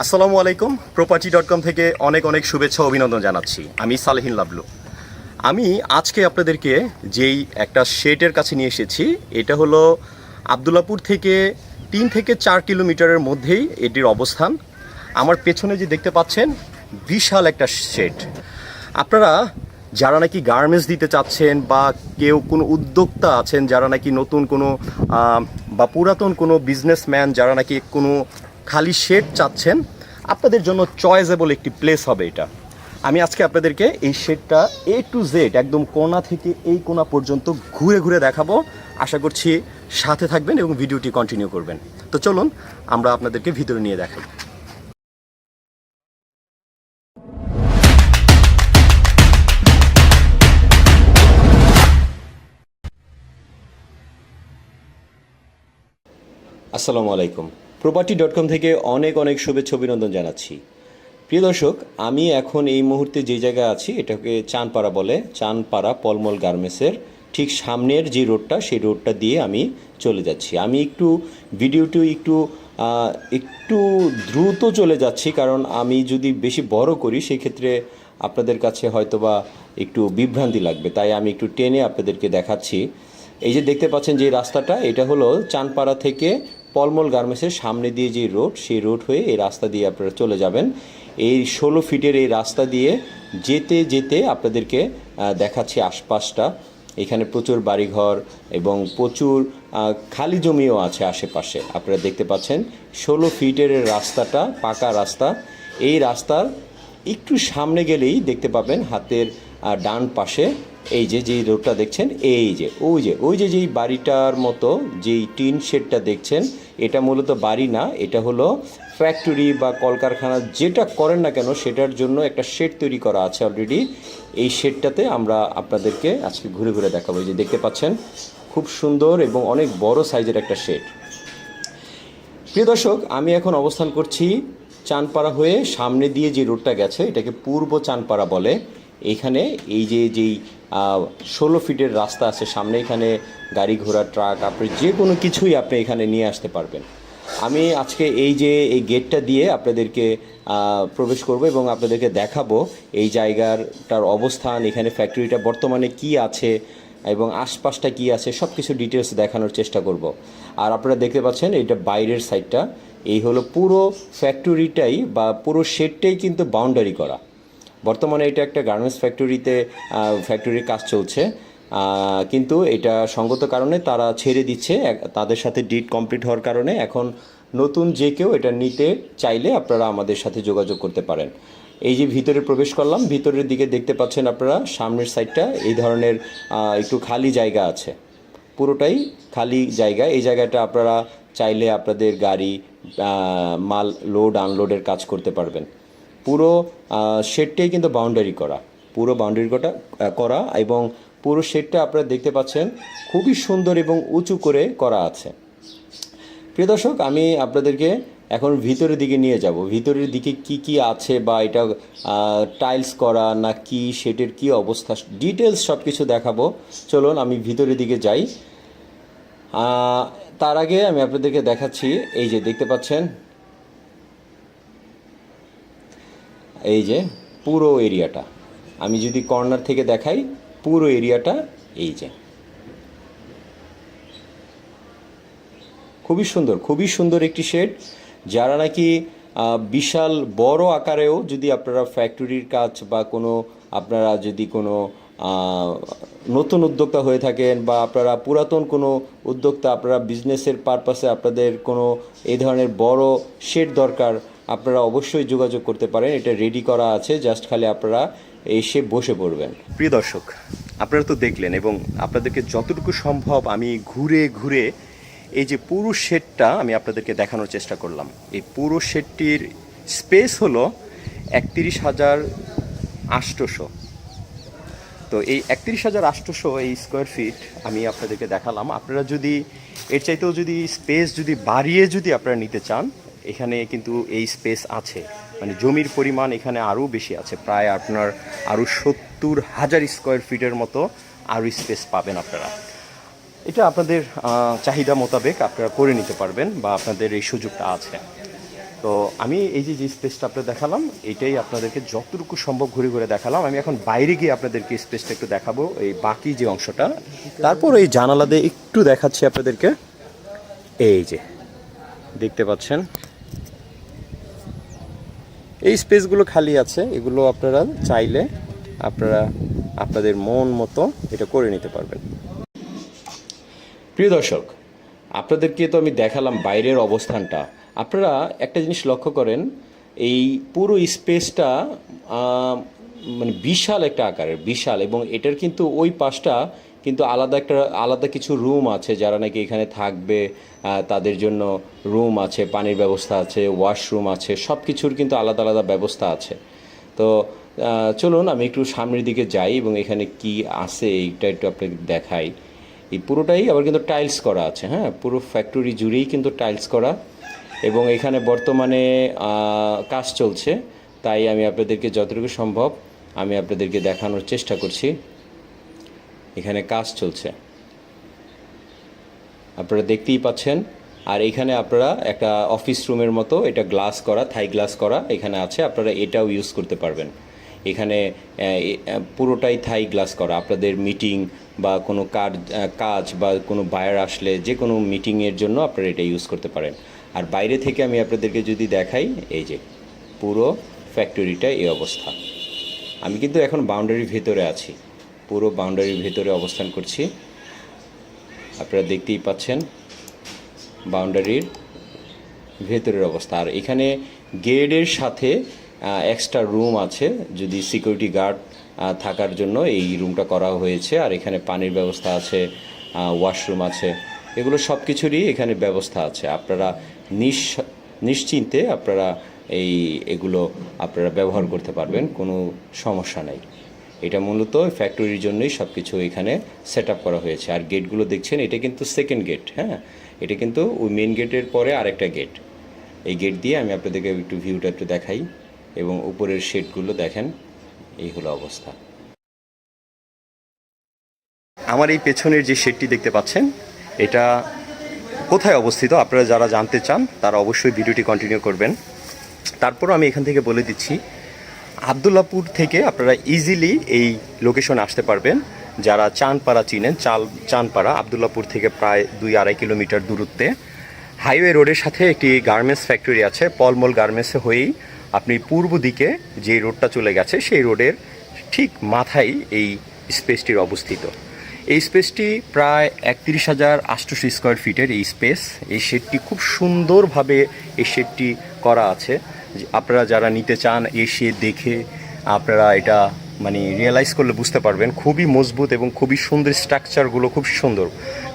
আসসালামু আলাইকুম। Property dot com থেকে অনেক অনেক শুভেচ্ছা অভিনন্দন জানাচ্ছি। আমি সালেহিন লাবলু। আমি আজকে আপনাদেরকে যেই একটা শেটের কাছে নিয়ে এসেছি, এটা হলো আবদুল্লাপুর থেকে তিন থেকে চার কিলোমিটারের মধ্যেই এটির অবস্থান। আমার পেছনে যে দেখতে পাচ্ছেন, বিশাল একটা শেড। আপনারা যারা নাকি গার্মেন্টস দিতে চাচ্ছেন বা কেউ কোনো উদ্যোক্তা আছেন, যারা নাকি নতুন কোনো বা পুরাতন কোনো বিজনেসম্যান যারা নাকি কোনো খালি শেড চাচ্ছেন, আপনাদের জন্য চয়েজেবল একটি প্লেস হবে এটা। আমি আজকে আপনাদেরকে এই শেডটা এ টু জেড একদম কোনা থেকে এই কোনা পর্যন্ত ঘুরে ঘুরে দেখাবো। আশা করছি সাথে থাকবেন এবং ভিডিওটি কন্টিনিউ করবেন। তো চলুন, আমরা আপনাদেরকে ভিতরে নিয়ে দেখাই। আসসালামু আলাইকুম। প্রপার্টি ডট কম থেকে অনেক অনেক শুভেচ্ছা, অভিনন্দন জানাচ্ছি। প্রিয় দর্শক, আমি এখন এই মুহূর্তে যে জায়গায় আছি, এটাকে চানপাড়া বলে, চানপাড়া পলমল গার্মেন্টসের ঠিক সামনের যে রোডটা, সেই রোডটা দিয়ে আমি চলে যাচ্ছি। আমি একটু ভিডিওটি একটু একটু দ্রুত চলে যাচ্ছি, কারণ আমি যদি বেশি বড় করি সেই ক্ষেত্রে আপনাদের কাছে হয়তোবা একটু বিভ্রান্তি লাগবে। তাই আমি একটু টেনে আপনাদেরকে দেখাচ্ছি। এই যে দেখতে পাচ্ছেন যে রাস্তাটা, এটা হলো চানপাড়া থেকে পলমল গার্মেন্টসের সামনে দিয়ে যে রোড, সেই রোড হয়ে এই রাস্তা দিয়ে আপনারা চলে যাবেন। এই ষোলো ফিটের এই রাস্তা দিয়ে যেতে যেতে আপনাদেরকে দেখাচ্ছি আশপাশটা। এখানে প্রচুর বাড়িঘর এবং প্রচুর খালি জমিও আছে আশেপাশে। আপনারা দেখতে পাচ্ছেন, ষোলো ফিটের রাস্তাটা পাকা রাস্তা। এই রাস্তার একটু সামনে গেলেই দেখতে পাবেন হাতের ডান পাশে এই যে, যেই রোডটা দেখছেন, এই যে, ওই যে ওই যে, যেই বাড়িটার মতো যেই টিন শেডটা দেখছেন, এটা মূলত বাড়ি না, এটা হলো ফ্যাক্টরি বা কলকারখানা যেটা করেন না কেন, সেটার জন্য একটা শেড তৈরি করা আছে অলরেডি এই শেডটাতে আমরা আপনাদেরকে আজকে ঘুরে ঘুরে দেখাবো। যে, দেখতে পাচ্ছেন, খুব সুন্দর এবং অনেক বড় সাইজের একটা শেড। প্রিয় দর্শক, আমি এখন অবস্থান করছি চানপাড়া হয়ে সামনে দিয়ে যে রোডটা গেছে, এটাকে পূর্ব চানপাড়া বলে। এইখানে এই যে, যেই ষোলো ফিটের রাস্তা আছে সামনে, এখানে গাড়ি ঘোড়া, ট্রাক, আপনি যে কোনো কিছুই আপনি এখানে নিয়ে আসতে পারবেন। আমি আজকে এই যে এই গেটটা দিয়ে আপনাদেরকে প্রবেশ করব এবং আপনাদেরকে দেখাবো এই জায়গাটার অবস্থান, এখানে ফ্যাক্টরিটা বর্তমানে কি আছে এবং আশপাশটা কি আছে সব কিছু ডিটেলস দেখানোর চেষ্টা করব। আর আপনারা দেখতে পাচ্ছেন এটা বাইরের সাইডটা, এই হলো পুরো ফ্যাক্টরিটাই বা পুরো শেডটাই কিন্তু বাউন্ডারি করা। বর্তমানে এটা একটা গার্মেন্টস ফ্যাক্টরিতে ফ্যাক্টরির কাজ চলছে। কিন্তু এটা সঙ্গত কারণে তারা ছেড়ে দিচ্ছে। তাদের সাথে ডিট কমপ্লিট হওয়ার কারণে এখন নতুন যে কেউ এটা নিতে চাইলে আপনারা আমাদের সাথে যোগাযোগ করতে পারেন। এই যে ভিতরে প্রবেশ করলাম, ভিতরের দিকে দেখতে পাচ্ছেন আপনারা, সামনের সাইডটা এই ধরনের একটু খালি জায়গা আছে। পুরোটাই খালি জায়গা। এই জায়গাটা আপনারা চাইলে আপনাদের গাড়ি মাল লোড আনলোডের কাজ করতে পারবেন। পুরো শেডটাই কিন্তু বাউন্ডারি করা। পুরো বাউন্ডারি করা করা এবং পুরো শেডটা আপনারা দেখতে পাচ্ছেন, খুবই সুন্দর এবং উঁচু করে করা আছে। প্রিয় দর্শক, আমি আপনাদেরকে এখন ভিতরের দিকে নিয়ে যাব। ভিতরের দিকে কি কি আছে বা এটা টাইলস করা না কি, সেটের কি অবস্থা ডিটেলস সব কিছু দেখাবো। চলুন, আমি ভিতরের দিকে যাই। তার আগে আমি আপনাদেরকে দেখাচ্ছি, এই যে দেখতে পাচ্ছেন এই যে পুরো এরিয়াটা। আমি যদি কর্নার থেকে দেখাই, পুরো এরিয়াটা এই যে। খুবই সুন্দর খুবই সুন্দর একটি শেড, যারা নাকি বিশাল বড় আকারেও যদি আপনারা ফ্যাক্টরির কাজ বা কোনো আপনারা যদি কোনো নতুন উদ্যোক্তা হয়ে থাকেন বা আপনারা পুরাতন কোনো উদ্যোক্তা, আপনারা বিজনেসের পারপাসে আপনাদের কোনো এই ধরনের বড় শেড দরকার আপনারা অবশ্যই যোগাযোগ করতে পারেন, এটা রেডি করা আছে জাস্ট খালি আপনারা এসে বসে পড়বেন। প্রিয় দর্শক, আপনারা তো দেখলেন এবং আপনাদেরকে যতটুকু সম্ভব আমি ঘুরে ঘুরে এই যে পুরো শেডটা আমি আপনাদেরকে দেখানোর চেষ্টা করলাম। এই পুরো শেডটির স্পেস হলো একত্রিশ হাজার আষ্টশো তো এই একত্রিশ হাজার আটশোশো এই স্কোয়ার ফিট আমি আপনাদেরকে দেখালাম। আপনারা যদি, এর চাইতেও যদি স্পেস যদি বাড়িয়ে যদি আপনারা নিতে চান এখানে কিন্তু এই স্পেস আছে। মানে জমির পরিমাণ এখানে আরও বেশি আছে। প্রায় আপনার আরও সত্তর হাজার স্কোয়ার ফিটের মতো আরও স্পেস পাবেন আপনারা। এটা আপনাদের চাহিদা মোতাবেক আপনারা করে নিতে পারবেন বা আপনাদের এই সুযোগটা আছে। তো আমি এই যে যে স্পেসটা আপনাদের দেখালাম, এটাই আপনাদেরকে যতটুকু সম্ভব ঘুরে ঘুরে দেখালাম। আমি এখন বাইরে গিয়ে আপনাদেরকে স্পেসটা একটু দেখাবো, এই বাকি যে অংশটা। তারপর এই জানালা দিয়ে একটু দেখাচ্ছি আপনাদেরকে। এই যে, দেখতে পাচ্ছেন? এই স্পেসগুলো খালি আছে, এগুলো আপনারা চাইলে আপনারা আপনাদের মন মতো এটা করে নিতে পারবেন। প্রিয় দর্শক, আপনাদেরকে তো আমি দেখালাম বাইরের অবস্থানটা। আপনারা একটা জিনিস লক্ষ্য করেন, এই পুরো স্পেসটা মানে বিশাল একটা আকারের, বিশাল, এবং এটার কিন্তু ওই পাশটা কিন্তু আলাদা একটা, আলাদা কিছু রুম আছে যারা নাকি এখানে থাকবে তাদের জন্য রুম আছে, পানির ব্যবস্থা আছে ওয়াশরুম আছে সব কিছুর কিন্তু আলাদা আলাদা ব্যবস্থা আছে। তো চলুন আমি একটু সামনের দিকে যাই এবং এখানে কি আছে এইটা একটু আপনাকে দেখাই। এই পুরোটাই আবার কিন্তু টাইলস করা আছে হ্যাঁ? পুরো ফ্যাক্টরি জুড়েই কিন্তু টাইলস করা এবং এখানে বর্তমানে কাজ চলছে। তাই আমি আপনাদেরকে যতটুকু সম্ভব আমি আপনাদেরকে দেখানোর চেষ্টা করছি। এখানে কাজ চলছে। আপনারা দেখতেই পাচ্ছেন, আর এখানে আপনারা একটা অফিস রুমের মতো এটা গ্লাস করা থাই গ্লাস করা এখানে আছে, আপনারা এটাও ইউজ করতে পারবেন। এখানে পুরোটাই থাই গ্লাস করা। আপনাদের মিটিং বা কোনো কাজ কাজ বা কোনো বায়ার আসলে যে কোনো মিটিংয়ের জন্য আপনারা এটা ইউজ করতে পারেন। আর বাইরে থেকে আমি আপনাদেরকে যদি দেখাই, এই যে, পুরো ফ্যাক্টরিটা এই অবস্থা। আমি কিন্তু এখন বাউন্ডারির ভেতরে আছি। পুরো বাউন্ডারির ভেতরে অবস্থান করছি। আপনারা দেখতেই পাচ্ছেন বাউন্ডারির ভেতরের অবস্থা। আর এখানে গেটের সাথে এক্সট্রা রুম আছে, যদি সিকিউরিটি গার্ড থাকার জন্য এই রুমটা করা হয়েছে। আর এখানে পানির ব্যবস্থা আছে ওয়াশরুম আছে। এগুলো সব কিছুরই এখানে ব্যবস্থা আছে। আপনারা নিশ, নিশ্চিন্তে আপনারা এই, এগুলো আপনারা ব্যবহার করতে পারবেন। কোনো সমস্যা নেই। এটা মূলত ফ্যাক্টরির জন্যই সব কিছু এখানে সেট করা হয়েছে। আর গেটগুলো দেখছেন, এটা কিন্তু সেকেন্ড গেট হ্যাঁ? এটা কিন্তু ওই মেন গেটের পরে আরেকটা গেট এই গেট দিয়ে আমি আপনাদেরকে একটু ভিউটা একটু দেখাই এবং উপরের শেডগুলো দেখেন, এই হলো অবস্থা। আমার এই পেছনের যে শেডটি দেখতে পাচ্ছেন, এটা কোথায় অবস্থিত? আপনারা যারা জানতে চান, তারা অবশ্যই ভিডিওটি কন্টিনিউ করবেন। তারপর আমি এখান থেকে বলে দিচ্ছি আবদুল্লাপুর থেকে আপনারা ইজিলি এই লোকেশন আসতে পারবেন। যারা চানপাড়া চিনেন, চাল, চানপাড়া আবদুল্লাপুর থেকে প্রায় দুই আড়াই কিলোমিটার দূরত্বে। হাইওয়ে রোডের সাথে একটি গার্মেন্টস ফ্যাক্টরি আছে পলমল গার্মেন্টসে হয়েই আপনি পূর্ব দিকে যে রোডটা চলে গেছে, সেই রোডের ঠিক মাথায় এই স্পেসটির অবস্থিত। এই স্পেসটি প্রায় একত্রিশ হাজার আটশোশো স্কোয়ার ফিটের এই স্পেস এই শেডটি খুব সুন্দরভাবে এই শেডটি করা আছে। আপনারা যারা নিতে চান, এসে দেখে আপনারা এটা মানে রিয়েলাইজ করলে বুঝতে পারবেন। খুবই মজবুত এবং খুবই সুন্দর স্ট্রাকচারগুলো খুব সুন্দর।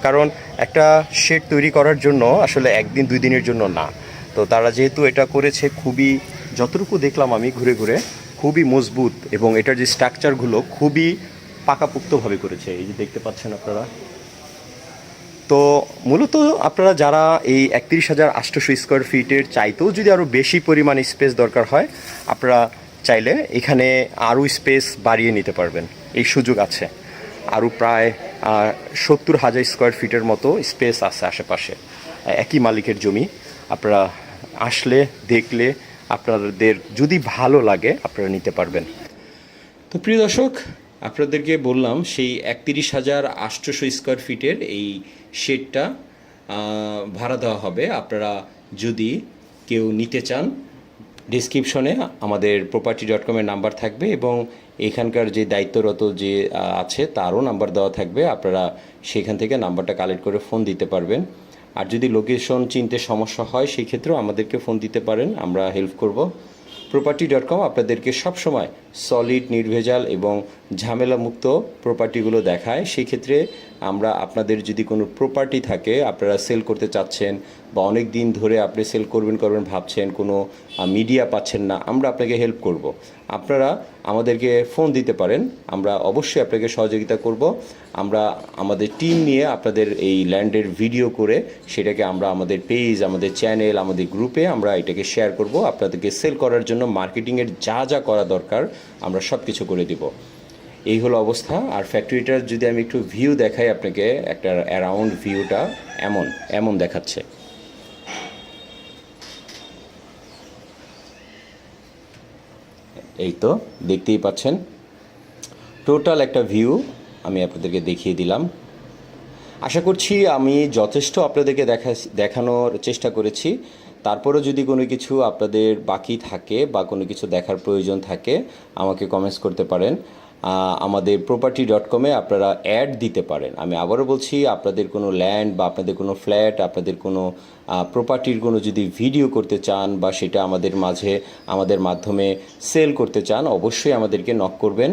কারণ একটা শেড তৈরি করার জন্য আসলে একদিন, দুই দিনের জন্য না। তো তারা যেহেতু এটা করেছে, খুবই যতটুকু দেখলাম আমি ঘুরে ঘুরে, খুবই মজবুত এবং এটার যে স্ট্রাকচারগুলো খুবই পাকাপোক্তভাবে করেছে। এই যে দেখতে পাচ্ছেন আপনারা তো মূলত আপনারা যারা এই একত্রিশ হাজার আটশোশো স্কোয়ার ফিটের চাইতেও যদি আরও বেশি পরিমাণ স্পেস দরকার হয়, আপনারা চাইলে এখানে আরও স্পেস বাড়িয়ে নিতে পারবেন। এই সুযোগ আছে। আরও প্রায় সত্তর হাজার স্কোয়ার ফিটের মতো স্পেস আছে আশেপাশে। একই মালিকের জমি। আপনারা আসলে, দেখলে আপনাদের যদি ভালো লাগে, আপনারা নিতে পারবেন। তো প্রিয় দর্শক আপনাদেরকে বললাম সেই একত্রিশ হাজার আটশোশো স্কোয়ার ফিটের এই শেডটা ভাড়া দেওয়া হবে। আপনারা যদি কেউ নিতে চান ডিসক্রিপশনে আমাদের প্রপার্টি ডট কমের নাম্বার থাকবে এবং এখানকার যে দায়িত্বরত যে আছে তারও নাম্বার দেওয়া থাকবে। আপনারা সেখান থেকে নাম্বারটা কালেক্ট করে ফোন দিতে পারবেন। আর যদি লোকেশন চিনতে সমস্যা হয় সেই ক্ষেত্রেও আমাদেরকে ফোন দিতে পারেন। আমরা হেল্প করব। প্রপার্টি ডট কম আপনাদেরকে সবসময় সলিড নির্ভেজাল এবং ঝামেলামুক্ত প্রপার্টিগুলো দেখায় সেই ক্ষেত্রে আমরা আপনাদের যদি কোনো প্রপার্টি থাকে, আপনারা সেল করতে চাচ্ছেন বা অনেক দিন ধরে আপনি সেল করবেন করবেন, ভাবছেন, কোনো মিডিয়া পাচ্ছেন না, আমরা আপনাকে হেল্প করব। আপনারা আমাদেরকে ফোন দিতে পারেন, আমরা অবশ্যই আপনাকে সহযোগিতা করব। আমরা আমাদের টিম নিয়ে আপনাদের এই ল্যান্ডের ভিডিও করে সেটাকে আমরা আমাদের পেজ আমাদের চ্যানেল আমাদের গ্রুপে আমরা এটাকে শেয়ার করব। আপনাদেরকে সেল করার জন্য মার্কেটিংয়ের যা যা করা দরকার আমরা সব কিছু করে দিব। এই হলো অবস্থা। আর ফ্যাক্টরিটার যদি আমি একটু ভিউ দেখাই আপনাকে, একটা অ্যারাউন্ড ভিউটা এমন এমন দেখাচ্ছে। এই তো, দেখতেই পাচ্ছেন। টোটাল একটা ভিউ আমি আপনাদেরকে দেখিয়ে দিলাম। আশা করছি আমি যথেষ্ট আপনাদেরকে দেখা দেখানোর চেষ্টা করেছি। তারপরেও যদি কোনো কিছু আপনাদের বাকি থাকে বা কোনো কিছু দেখার প্রয়োজন থাকে, আমাকে কমেন্টস করতে পারেন। আমাদের প্রপার্টি ডট কমে আপনারা অ্যাড দিতে পারেন। আমি আবারও বলছি, আপনাদের কোনো ল্যান্ড বা আপনাদের কোনো ফ্ল্যাট আপনাদের কোনো প্রপার্টির কোনো যদি ভিডিও করতে চান বা সেটা আমাদের মাঝে, আমাদের মাধ্যমে সেল করতে চান, অবশ্যই আমাদেরকে নক করবেন।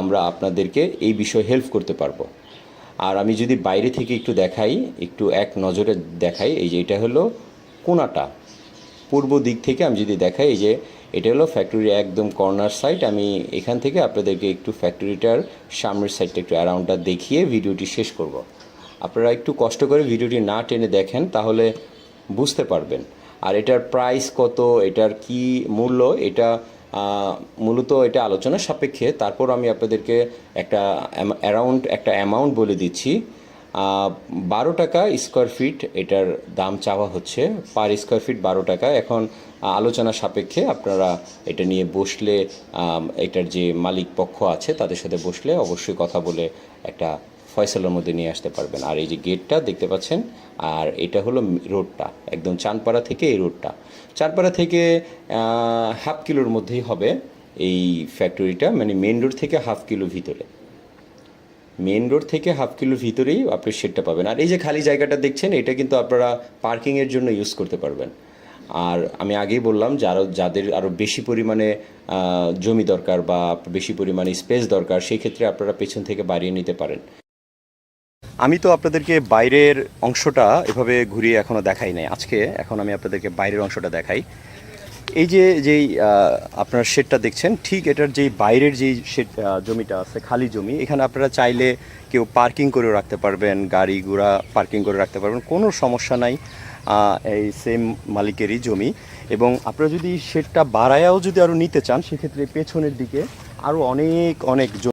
আমরা আপনাদেরকে এই বিষয়ে হেল্প করতে পারব। আর আমি যদি বাইরে থেকে একটু দেখাই, একটু এক নজরে দেখাই, এই যে এটা হলো কোনাটা। পূর্ব দিক থেকে আমি যদি দেখাই যে এটা হলো ফ্যাক্টরি একদম কর্নার সাইড আমি এখান থেকে আপনাদেরকে একটু ফ্যাক্টরিটার সামনের সাইডটা একটু অ্যারাউন্ডটা দেখিয়ে ভিডিওটি শেষ করব। আপনারা একটু কষ্ট করে ভিডিওটি না টেনে দেখেন, তাহলে বুঝতে পারবেন। আর এটার প্রাইস কত, এটার কি মূল্য, এটা মূলত এটা আলোচনা সাপেক্ষে। তারপর আমি আপনাদেরকে একটা অ্যারাউন্ড একটা অ্যামাউন্ট বলে দিচ্ছি। বারো টাকা স্কোয়ার ফিট এটার দাম চাওয়া হচ্ছে। পার স্কোয়ার ফিট বারো টাকা। এখন আলোচনা সাপেক্ষে আপনারা এটা নিয়ে বসলে এটার যে মালিক পক্ষ আছে তাদের সাথে বসলে অবশ্যই কথা বলে একটা ফয়সালার মধ্যে নিয়ে আসতে পারবেন। আর এই যে গেটটা দেখতে পাচ্ছেন, আর এটা হলো রোডটা একদম চানপাড়া থেকে এই রোডটা চানপাড়া থেকে হাফ কিলোর মধ্যেই হবে এই ফ্যাক্টরিটা মানে মেন রোড থেকে হাফ কিলো ভিতরে। মেন রোড থেকে হাফ কিলোর ভিতরেই আপনি শেডটা পাবেন। আর এই যে খালি জায়গাটা দেখছেন, এটা কিন্তু আপনারা পার্কিংয়ের জন্য ইউজ করতে পারবেন। আর আমি আগেই বললাম যে যারা, যাদের আরও বেশি পরিমাণে জমি দরকার বা বেশি পরিমাণে স্পেস দরকার, সেই ক্ষেত্রে আপনারা পেছন থেকে বাড়িয়ে নিতে পারেন। আমি তো আপনাদেরকে বাইরের অংশটা এভাবে ঘুরিয়ে এখনও দেখাই নাই। আজকে এখন আমি আপনাদেরকে বাইরের অংশটা দেখাই। এই যে, যেই আপনার শেডটা দেখছেন, ঠিক এটার যেই বাইরের যেই শেড জমিটা আছে, খালি জমি, এখানে আপনারা চাইলে কেউ পার্কিং করে রাখতে পারবেন, গাড়ি ঘোড়া পার্কিং করে রাখতে পারবেন, কোনো সমস্যা নাই এই সেম মালিকেরই জমি। এবং আপনারা যদি শেডটা বাড়ায়াও যদি আরও নিতে চান, সেক্ষেত্রে পেছনের দিকে আরও অনেক অনেক জমি